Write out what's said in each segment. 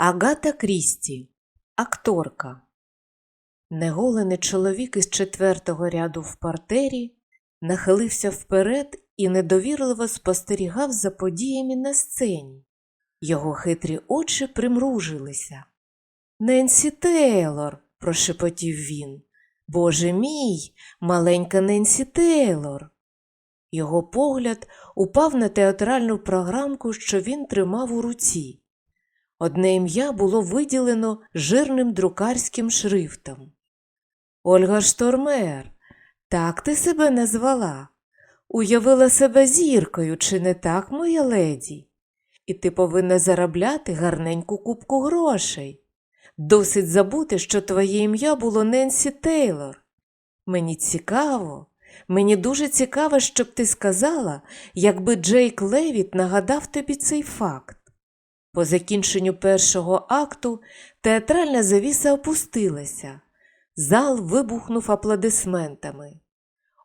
Агата Крісті, акторка. Неголений чоловік із четвертого ряду в партері нахилився вперед і недовірливо спостерігав за подіями на сцені. Його хитрі очі примружилися. Ненсі Тейлор, прошепотів він. Боже мій, маленька Ненсі Тейлор. Його погляд упав на театральну програмку, що він тримав у руці. Одне ім'я було виділено жирним друкарським шрифтом. Ольга Штормер, так ти себе назвала? Уявила себе зіркою, чи не так, моя леді? І ти повинна заробляти гарненьку купку грошей. Досить забути, що твоє ім'я було Ненсі Тейлор. Мені цікаво, мені дуже цікаво, щоб ти сказала, якби Джейк Левіт нагадав тобі цей факт. По закінченню першого акту театральна завіса опустилася. Зал вибухнув аплодисментами.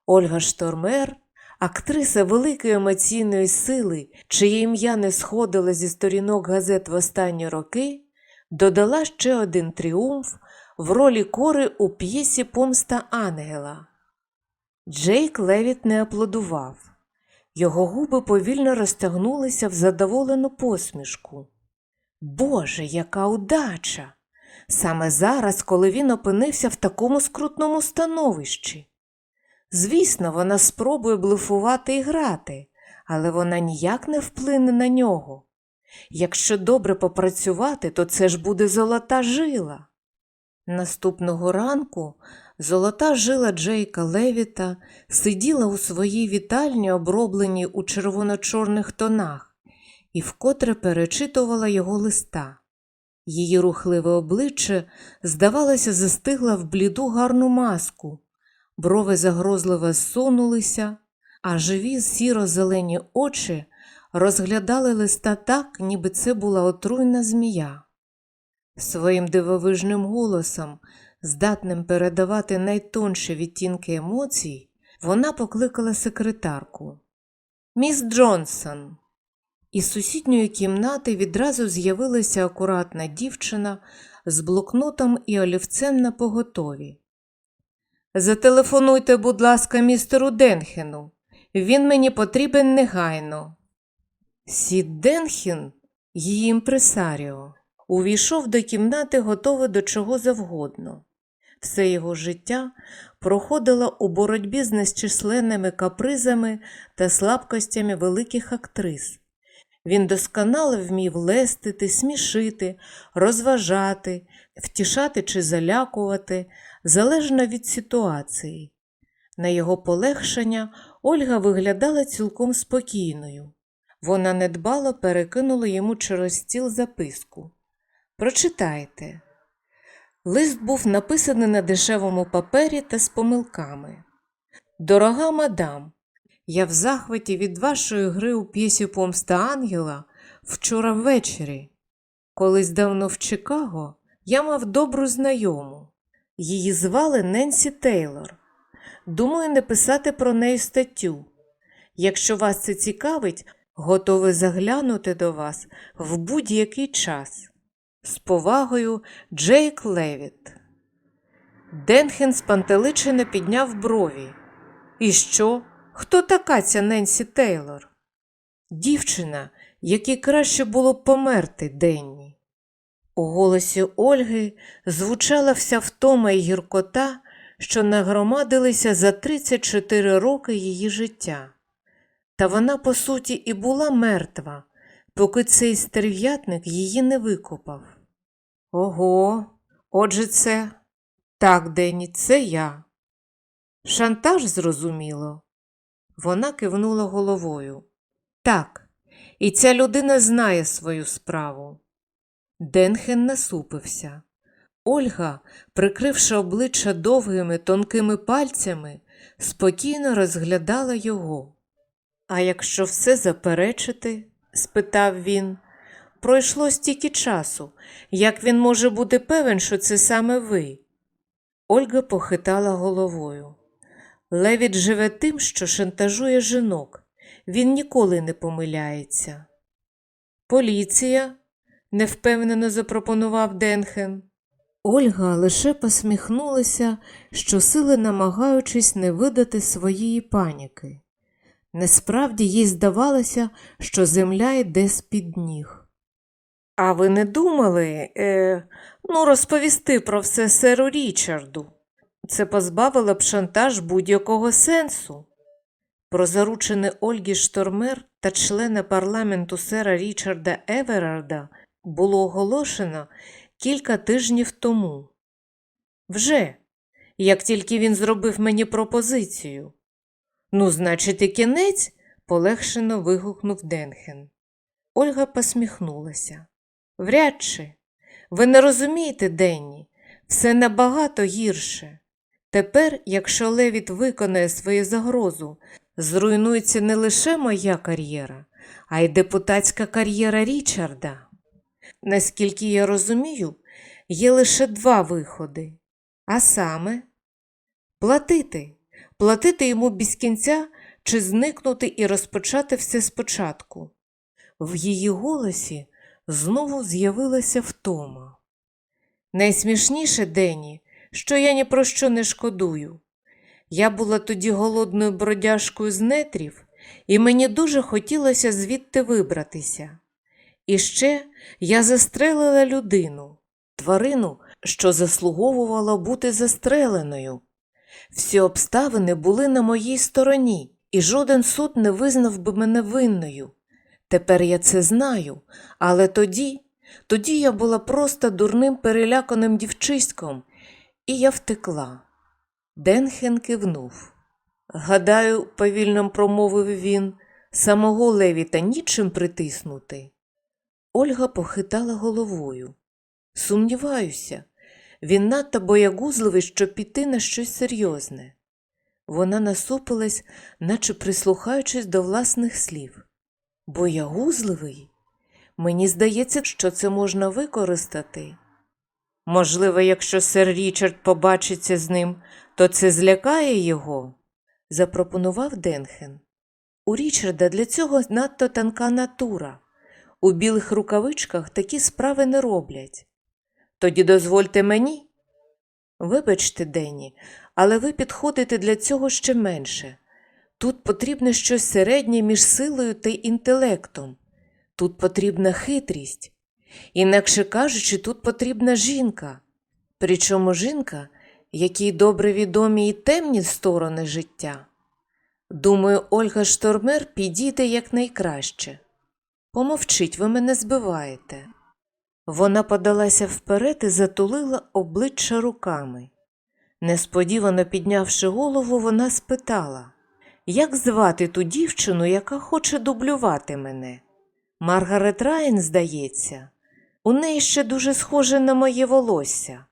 Ольга Штормер, актриса великої емоційної сили, чиє ім'я не сходило зі сторінок газет в останні роки, додала ще один тріумф в ролі кори у п'єсі Помста Ангела. Джейк Левіт не аплодував. Його губи повільно розтягнулися в задоволену посмішку. Боже, яка удача! Саме зараз, коли він опинився в такому скрутному становищі. Звісно, вона спробує блефувати і грати, але вона ніяк не вплине на нього. Якщо добре попрацювати, то це ж буде золота жила. Наступного ранку золота жила Джейка Левіта сиділа у своїй вітальні, обробленій у червоно-чорних тонах, і вкотре перечитувала його листа. Її рухливе обличчя, здавалося, застигла в бліду гарну маску, брови загрозливо зсунулися, а живі сіро-зелені очі розглядали листа так, ніби це була отруйна змія. Своїм дивовижним голосом, здатним передавати найтонші відтінки емоцій, вона покликала секретарку. Міс Джонсон. Із сусідньої кімнати відразу з'явилася акуратна дівчина з блокнотом і олівцем на поготові. Зателефонуйте, будь ласка, містеру Денхену. Він мені потрібен негайно. Сід Денхен, її імпресаріо, увійшов до кімнати, готовий до чого завгодно. Все його життя проходило у боротьбі з незчисленними капризами та слабкостями великих актрис. Він досконало вмів лестити, смішити, розважати, втішати чи залякувати, залежно від ситуації. На його полегшення Ольга виглядала цілком спокійною. Вона недбало перекинула йому через стіл записку. Прочитайте. Лист був написаний на дешевому папері та з помилками. Дорога мадам, я в захваті від вашої гри у п'єсі Помста Ангела вчора ввечері. Колись давно в Чикаго я мав добру знайому. Її звали Ненсі Тейлор. Думаю, не писати про неї статтю. Якщо вас це цікавить, готовий заглянути до вас в будь-який час. З повагою Джейк Левіт. Денхен спантеличено підняв брові. І що? Хто така ця Ненсі Тейлор? Дівчина, якій краще було б померти денні. У голосі Ольги звучала вся втома і гіркота, що нагромадилися за 34 роки її життя. Та вона, по суті, і була мертва, поки цей стерв'ятник її не викопав. Ого, отже, це так, Денні, це я. Шантаж зрозуміло. Вона кивнула головою. Так, і ця людина знає свою справу. Денхен насупився. Ольга, прикривши обличчя довгими тонкими пальцями, спокійно розглядала його. А якщо все заперечити? спитав він. Пройшло стільки часу. Як він може бути певен, що це саме ви? Ольга похитала головою. Левіт живе тим, що шантажує жінок. Він ніколи не помиляється. Поліція? невпевнено запропонував Денхен. Ольга лише посміхнулася, щосили намагаючись не видати своєї паніки. Насправді їй здавалося, що земля йде з-під ніг. А ви не думали, е, ну, розповісти про все серу Річарду? Це позбавило б шантаж будь-якого сенсу. Про заручене Ольги Штормер та члена парламенту сера Річарда Еверарда було оголошено кілька тижнів тому. Вже, як тільки він зробив мені пропозицію. Ну, значить, і кінець, полегшено вигукнув Денхен. Ольга посміхнулася. Вряд чи. Ви не розумієте, Денні, все набагато гірше. Тепер, якщо Левіт виконає свою загрозу, зруйнується не лише моя кар'єра, а й депутатська кар'єра Річарда. Наскільки я розумію, є лише два виходи. А саме платити, платити йому без кінця чи зникнути і розпочати все спочатку. В її голосі знову з'явилася втома. Найсмішніше Дені, що я ні про що не шкодую. Я була тоді голодною бродяжкою з нетрів, і мені дуже хотілося звідти вибратися. І ще я застрелила людину, тварину, що заслуговувала бути застреленою. Всі обставини були на моїй стороні, і жоден суд не визнав би мене винною. Тепер я це знаю, але тоді, тоді я була просто дурним переляканим дівчиськом, і я втекла. Денхен кивнув. Гадаю, повільно промовив він, самого Левіта нічим притиснути. Ольга похитала головою. Сумніваюся, він надто боягузливий, щоб піти на щось серйозне. Вона насупилась, наче прислухаючись до власних слів. Боягузливий? Мені здається, що це можна використати. Можливо, якщо сер Річард побачиться з ним, то це злякає його, запропонував Денхен. У Річарда для цього надто тонка натура. У білих рукавичках такі справи не роблять. Тоді дозвольте мені. Вибачте, Денні, але ви підходите для цього ще менше. Тут потрібне щось середнє між силою та інтелектом. Тут потрібна хитрість. Інакше кажучи, тут потрібна жінка. Причому жінка, якій добре відомі і темні сторони життя. Думаю, Ольга Штормер підійде якнайкраще. Помовчіть, ви мене збиваєте. Вона подалася вперед і затулила обличчя руками. Несподівано піднявши голову, вона спитала, як звати ту дівчину, яка хоче дублювати мене? Маргарет Райан, здається, у неї ще дуже схоже на моє волосся.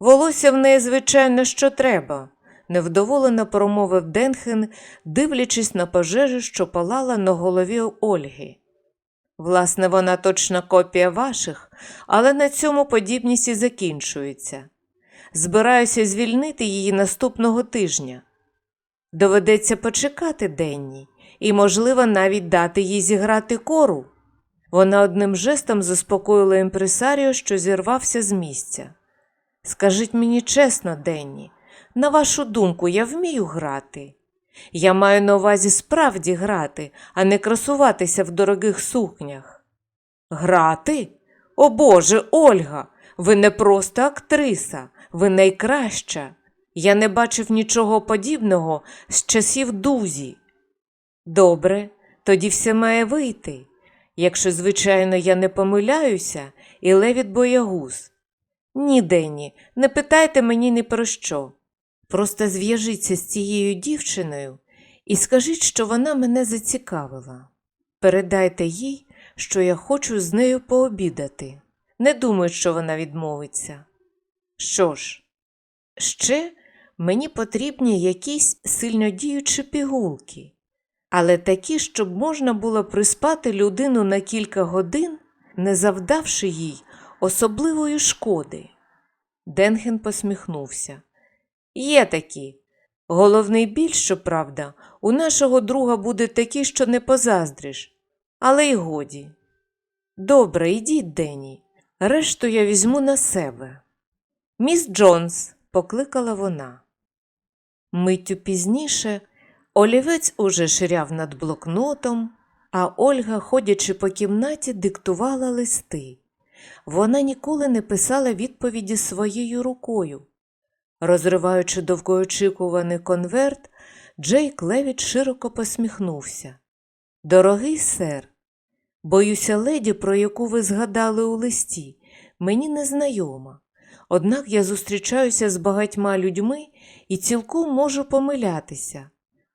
Волосся в неї, звичайно, що треба, невдоволено промовив Денхен, дивлячись на пожежу, що палала на голові Ольги. Власне, вона точна копія ваших, але на цьому подібність і закінчується. Збираюся звільнити її наступного тижня. Доведеться почекати Денні і, можливо, навіть дати їй зіграти кору. Вона одним жестом заспокоїла імпресаріо, що зірвався з місця. Скажіть мені чесно, Денні, на вашу думку, я вмію грати. Я маю на увазі справді грати, а не красуватися в дорогих сукнях. Грати? О Боже, Ольга, ви не просто актриса, ви найкраща. Я не бачив нічого подібного з часів Дузі. Добре, тоді все має вийти. Якщо, звичайно, я не помиляюся, і левіт боягуз. Ні, Денні, не питайте мені ні про що. Просто зв'яжіться з цією дівчиною і скажіть, що вона мене зацікавила. Передайте їй, що я хочу з нею пообідати. Не думаю, що вона відмовиться. Що ж, ще мені потрібні якісь сильнодіючі пігулки, але такі, щоб можна було приспати людину на кілька годин, не завдавши їй особливої шкоди. Денген посміхнувся. Є такі. Головний біль, щоправда, у нашого друга буде такий, що не позаздриш, але й годі. Добре, йдіть, Дені. Решту я візьму на себе. Міс Джонс, покликала вона. Миттю пізніше олівець уже ширяв над блокнотом, а Ольга, ходячи по кімнаті, диктувала листи. Вона ніколи не писала відповіді своєю рукою. Розриваючи довгоочікуваний конверт, Джейк Левіт широко посміхнувся. Дорогий сер, боюся, леді, про яку ви згадали у листі, мені незнайома. Однак я зустрічаюся з багатьма людьми і цілком можу помилятися.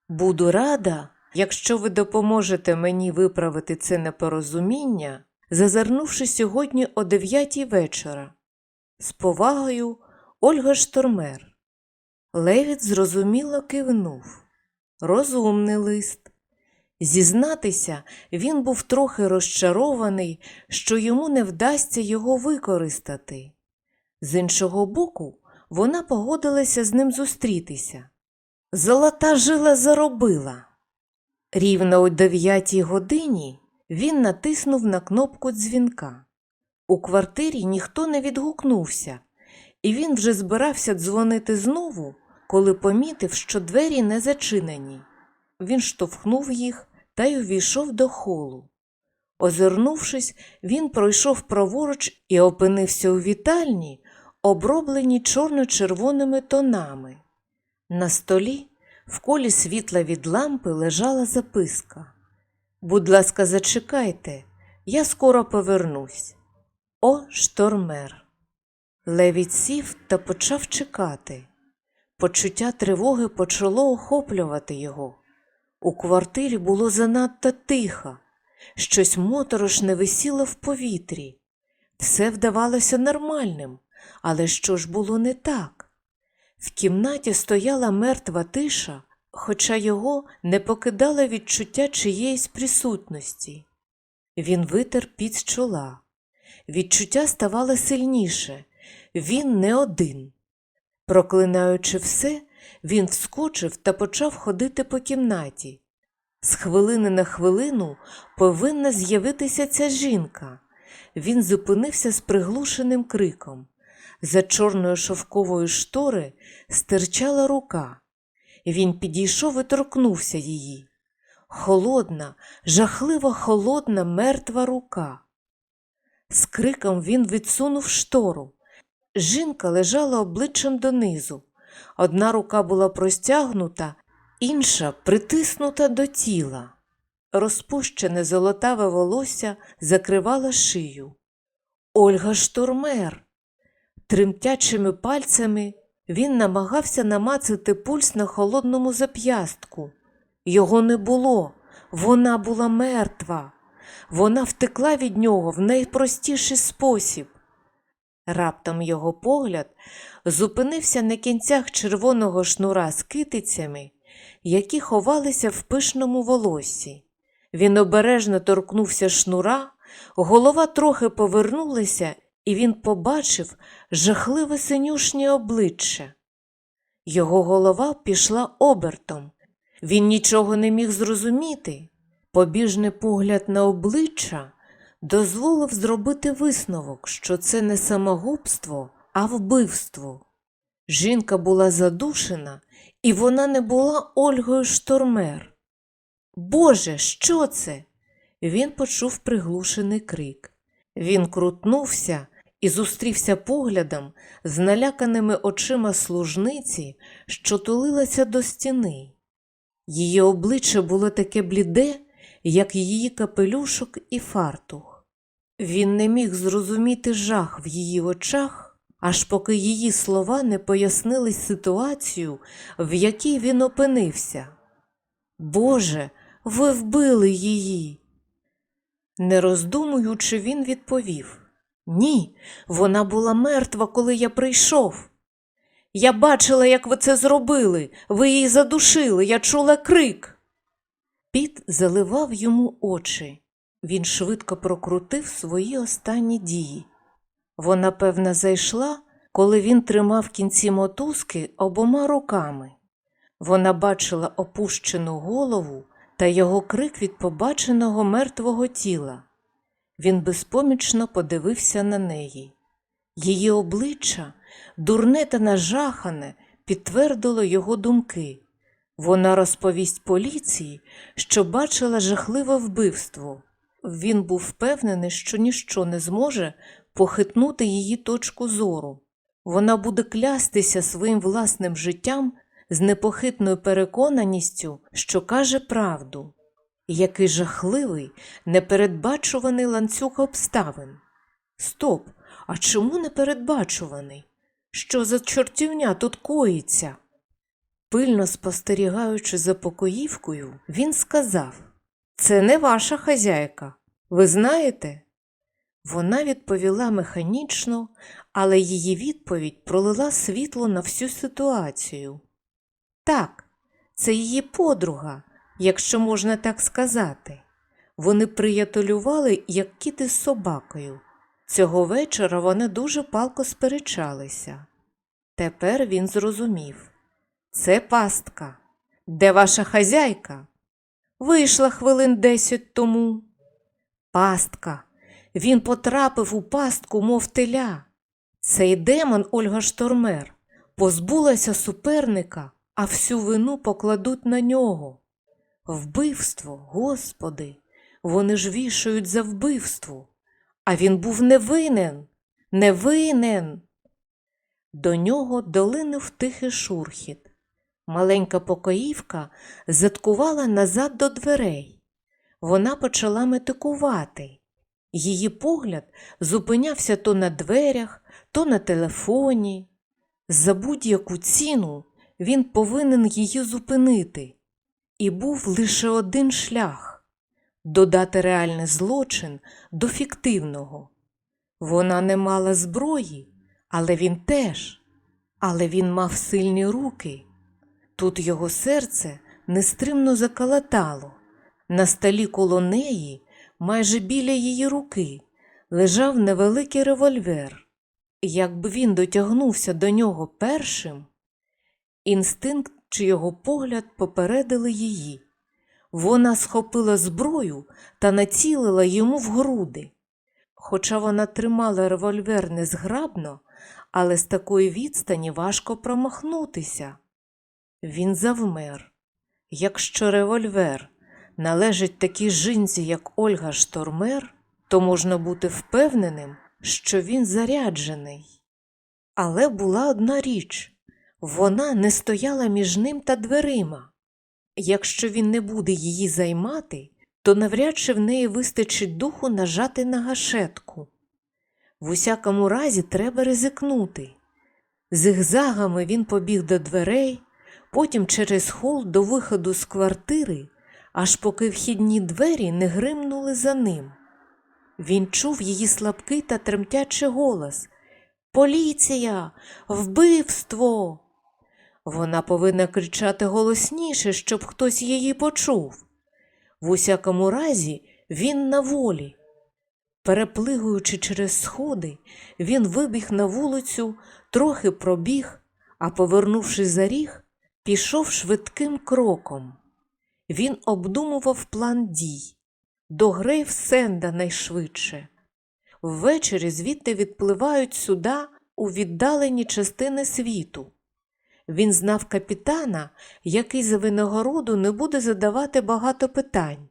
Буду рада, якщо ви допоможете мені виправити це непорозуміння, зазирнувши сьогодні о дев'ятій вечора. З повагою, Ольга Штормер. Левіт зрозуміло кивнув. Розумний лист. Зізнатися, він був трохи розчарований, що йому не вдасться його використати. З іншого боку, вона погодилася з ним зустрітися. Золота жила заробила. Рівно о дев'ятій годині він натиснув на кнопку дзвінка. У квартирі ніхто не відгукнувся, і він вже збирався дзвонити знову, коли помітив, що двері не зачинені. Він штовхнув їх та й увійшов до холу. Озирнувшись, він пройшов праворуч і опинився у вітальні, обробленій чорно-червоними тонами. На столі, в колі світла від лампи, лежала записка. Будь ласка, зачекайте, я скоро повернусь. О, штормер. Левіт сів та почав чекати. Почуття тривоги почало охоплювати його. У квартирі було занадто тихо, щось моторошне висіло в повітрі. Все вдавалося нормальним, але що ж було не так? В кімнаті стояла мертва тиша, хоча його не покидало відчуття чиєїсь присутності. Він витер під чола. Відчуття ставало сильніше, він не один. Проклинаючи все, він вскочив та почав ходити по кімнаті. З хвилини на хвилину повинна з'явитися ця жінка. Він зупинився з приглушеним криком. За чорною шовковою штори стирчала рука. Він підійшов і торкнувся її. Холодна, жахливо холодна, мертва рука. З криком він відсунув штору. Жінка лежала обличчям донизу. Одна рука була простягнута, інша притиснута до тіла. Розпущене золотаве волосся закривало шию. Ольга штурмер. Тремтячими пальцями він намагався намацати пульс на холодному зап'ястку. Його не було, вона була мертва. Вона втекла від нього в найпростіший спосіб. Раптом його погляд зупинився на кінцях червоного шнура з китицями, які ховалися в пишному волоссі. Він обережно торкнувся шнура, голова трохи повернулася, і він побачив жахливе синюшнє обличчя. Його голова пішла обертом. Він нічого не міг зрозуміти. Побіжний погляд на обличчя дозволив зробити висновок, що це не самогубство, а вбивство. Жінка була задушена, і вона не була Ольгою Штормер. Боже, що це? Він почув приглушений крик. Він крутнувся і зустрівся поглядом з наляканими очима служниці, що тулилася до стіни. Її обличчя було таке бліде, як її капелюшок і фартух. Він не міг зрозуміти жах в її очах, аж поки її слова не пояснили ситуацію, в якій він опинився. Боже, ви вбили її. Не роздумуючи, він відповів Ні, вона була мертва, коли я прийшов. Я бачила, як ви це зробили. Ви її задушили, я чула крик. Піт заливав йому очі. Він швидко прокрутив свої останні дії. Вона, певно, зайшла, коли він тримав кінці мотузки обома руками. Вона бачила опущену голову та його крик від побаченого мертвого тіла. Він безпомічно подивився на неї. Її обличчя, дурне та нажахане, підтвердило його думки. Вона розповість поліції, що бачила жахливе вбивство. Він був впевнений, що ніщо не зможе похитнути її точку зору. Вона буде клястися своїм власним життям з непохитною переконаністю, що каже правду. Який жахливий, непередбачуваний ланцюг обставин. Стоп, а чому непередбачуваний? Що за чортівня тут коїться? Пильно спостерігаючи за покоївкою, він сказав Це не ваша хазяйка. Ви знаєте? Вона відповіла механічно, але її відповідь пролила світло на всю ситуацію. Так, це її подруга, якщо можна так сказати. Вони приятелювали, як кіти з собакою. Цього вечора вони дуже палко сперечалися. Тепер він зрозумів це пастка. Де ваша хазяйка? Вийшла хвилин десять тому. Пастка. Він потрапив у пастку, мов теля. Цей демон Ольга Штормер позбулася суперника, а всю вину покладуть на нього. Вбивство, Господи, вони ж вішають за вбивство. А він був невинен, невинен. До нього долинув тихий шурхіт. Маленька покоївка заткувала назад до дверей. Вона почала метикувати. Її погляд зупинявся то на дверях, то на телефоні. За будь-яку ціну він повинен її зупинити. І був лише один шлях додати реальний злочин до фіктивного. Вона не мала зброї, але він теж, але він мав сильні руки. Тут його серце нестримно закалатало. На столі коло неї, майже біля її руки, лежав невеликий револьвер. Якби він дотягнувся до нього першим, інстинкт чи його погляд попередили її. Вона схопила зброю та націлила йому в груди. Хоча вона тримала револьвер незграбно, але з такої відстані важко промахнутися. Він завмер. Якщо револьвер належить такій жінці, як Ольга Штормер, то можна бути впевненим, що він заряджений. Але була одна річ вона не стояла між ним та дверима. Якщо він не буде її займати, то навряд чи в неї вистачить духу нажати на гашетку. В усякому разі, треба ризикнути. Зигзагами він побіг до дверей, потім через хол до виходу з квартири, аж поки вхідні двері не гримнули за ним. Він чув її слабкий та тремтячий голос Поліція, вбивство. Вона повинна кричати голосніше, щоб хтось її почув. В усякому разі, він на волі. Переплигуючи через сходи, він вибіг на вулицю, трохи пробіг, а, повернувши за ріг, пішов швидким кроком. Він обдумував план дій, до Грейвсенда найшвидше. Ввечері звідти відпливають суда у віддалені частини світу. Він знав капітана, який за винагороду не буде задавати багато питань.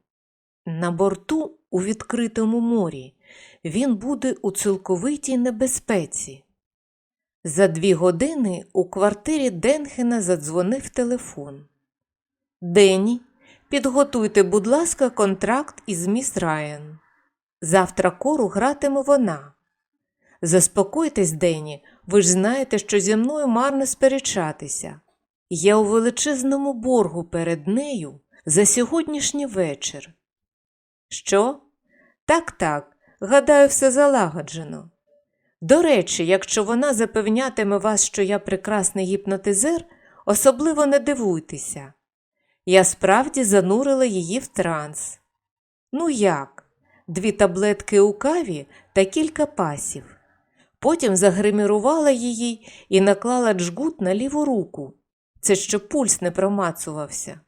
На борту у відкритому морі він буде у цілковитій небезпеці. За дві години у квартирі Денхена задзвонив телефон. Дені, підготуйте, будь ласка, контракт із міс Райан. Завтра кору гратиме вона. Заспокойтесь, Дені, ви ж знаєте, що зі мною марно сперечатися. Я у величезному боргу перед нею за сьогоднішній вечір. Що? Так, так, гадаю, все залагоджено. До речі, якщо вона запевнятиме вас, що я прекрасний гіпнотизер, особливо не дивуйтеся. Я справді занурила її в транс. Ну як? Дві таблетки у каві та кілька пасів. Потім загримірувала її і наклала джгут на ліву руку. Це щоб пульс не промацувався.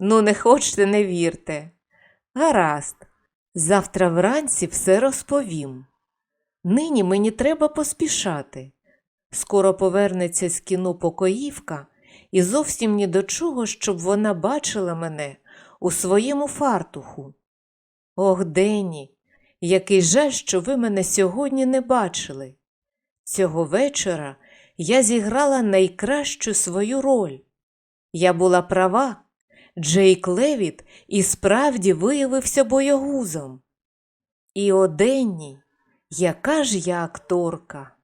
Ну, не хочете, не вірте. Гаразд. Завтра вранці все розповім. Нині мені треба поспішати. Скоро повернеться з кіно покоївка, і зовсім ні до чого, щоб вона бачила мене у своєму фартуху. Ох, Дені, який жаль, що ви мене сьогодні не бачили. Цього вечора я зіграла найкращу свою роль. Я була права, Джейк Левіт і справді виявився боягузом. І о яка ж я акторка.